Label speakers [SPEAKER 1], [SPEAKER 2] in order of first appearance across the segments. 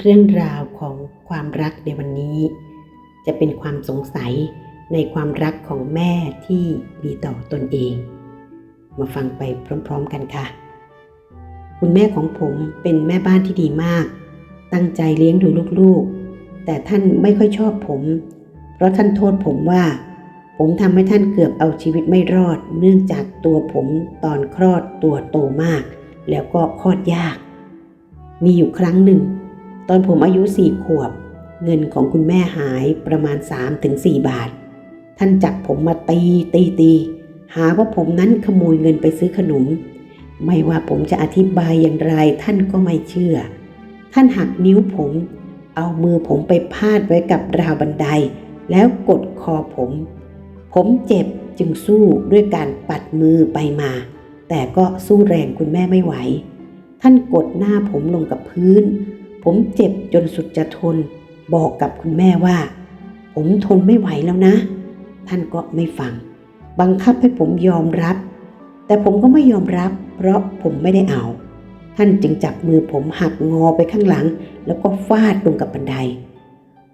[SPEAKER 1] เรื่องราวของความรักในวันนี้ จะเป็นความสงสัยในความรักของแม่ที่มีต่อตนเอง มาฟังไปพร้อม ๆกันค่ะ คุณแม่ของผมเป็นแม่บ้านที่ดีมาก ตั้งใจเลี้ยงดูลูกๆ แต่ท่านไม่ค่อยชอบผม เพราะท่านโทษผมว่า ผมทำให้ท่านเกือบเอาชีวิตไม่รอด เนื่องจากตัวผมตอนคลอดตัวโตมาก แล้วก็คลอดยาก มีอยู่ครั้งหนึ่ง ตอนผมอายุสี่ขวบ เงินของคุณแม่หายประมาณ 3-4 บาท ท่านจับผมมาตีตีตีหาว่าผมนั้นขโมยเงินไปซื้อขนม ไม่ว่าผมจะอธิบายอย่างไรท่านก็ไม่เชื่อ ท่านหักนิ้วผม เอามือผมไปพาดไว้กับราวบันได แล้วกดคอผม ผมเจ็บจึงสู้ด้วยการปัดมือไปมา แต่ก็สู้แรงคุณแม่ไม่ไหว ท่านกดหน้าผมลงกับพื้น ผมเจ็บจนสุดจะทน บอกกับคุณแม่ว่า ผมทนไม่ไหวแล้วนะ ท่านก็ไม่ฟัง บังคับให้ผมยอมรับ แต่ผมก็ไม่ยอมรับ เพราะผมไม่ได้เอา ท่านจึงจับมือผมหักงอไปข้างหลัง แล้วก็ฟาดลงกับบันได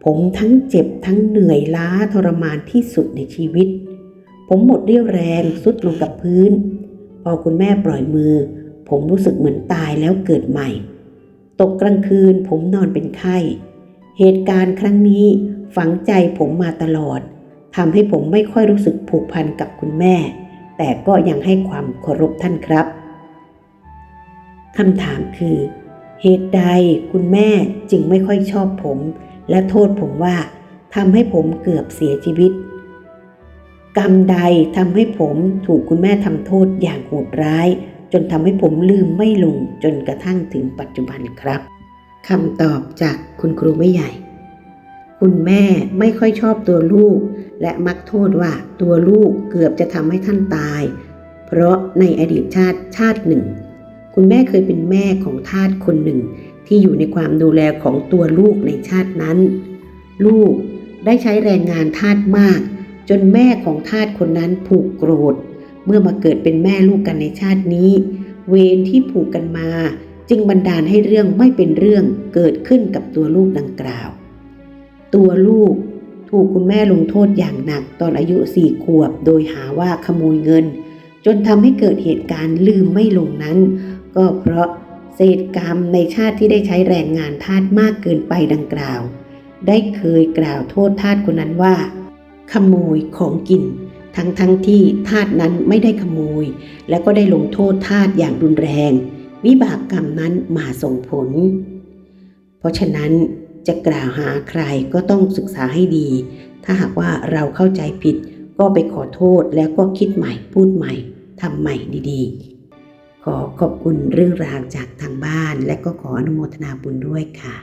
[SPEAKER 1] ผมทั้งเจ็บทั้งเหนื่อยล้าทรมานที่สุดในชีวิต ผมหมดเรี่ยวแรงสุดลงกับพื้น พอคุณแม่ปล่อยมือ ผมรู้สึกเหมือนตายแล้วเกิดใหม่ ตกกลางคืนผมนอนเป็นไข้ เหตุการณ์ครั้งนี้ฝังใจผมมาตลอดทำให้ผมไม่ค่อยรู้สึกผูกพันกับคุณแม่ แต่ก็ยังให้ความเคารพท่านครับคำถามคือ เหตุใดคุณแม่จึงไม่ค่อยชอบผม และโทษผมว่าทำให้ผมเกือบเสียชีวิต กรรมใดทำให้ผมถูกคุณแม่ทำโทษอย่างโหดร้าย จนทำให้ผมลืมไม่ลงจนกระทั่งถึงปัจจุบันครับคำตอบจากคุณครูไม่ใหญ่ คุณแม่ไม่ค่อยชอบตัวลูก และมักโทษว่าตัวลูกเกือบจะทำให้ท่านตาย เพราะในอดีตชาติชาติหนึ่ง คุณแม่เคยเป็นแม่ของทาสคนหนึ่ง ที่อยู่ในความดูแลของตัวลูกในชาตินั้น ลูกได้ใช้แรงงานทาสมาก จนแม่ของทาสคนนั้นผูกโกรธ เมื่อมาเกิดเป็นแม่ลูกกันในชาตินี้ เวรที่ผูกกันมา จึงบันดาลให้เรื่องไม่เป็นเรื่องเกิดขึ้นกับตัวลูกดังกล่าว ตัวลูกถูกคุณแม่ลงโทษอย่างหนักตอนอายุสี่ขวบ โดยหาว่าขโมยเงิน จนทำให้เกิดเหตุการณ์ลืมไม่ลงนั้น ก็เพราะเศษกรรมในชาติที่ได้ใช้แรงงานทาสมากเกินไปดังกล่าว ได้เคยกล่าวโทษทาสคนนั้นว่า ขโมยของกิน ทั้งทั้งที่ทาสนั้นไม่ได้ขโมย และก็ได้ลงโทษทาสอย่างรุนแรง วิบากกรรมนั้นมาส่งผล เพราะฉะนั้นจะกล่าวหาใครก็ต้องศึกษาให้ดี ถ้าหากว่าเราเข้าใจผิดก็ไปขอโทษแล้วก็คิดใหม่พูดใหม่ทำใหม่ดีๆ ขอขอบคุณเรื่องราวจากทางบ้าน และก็ขออนุโมทนาบุญด้วยค่ะ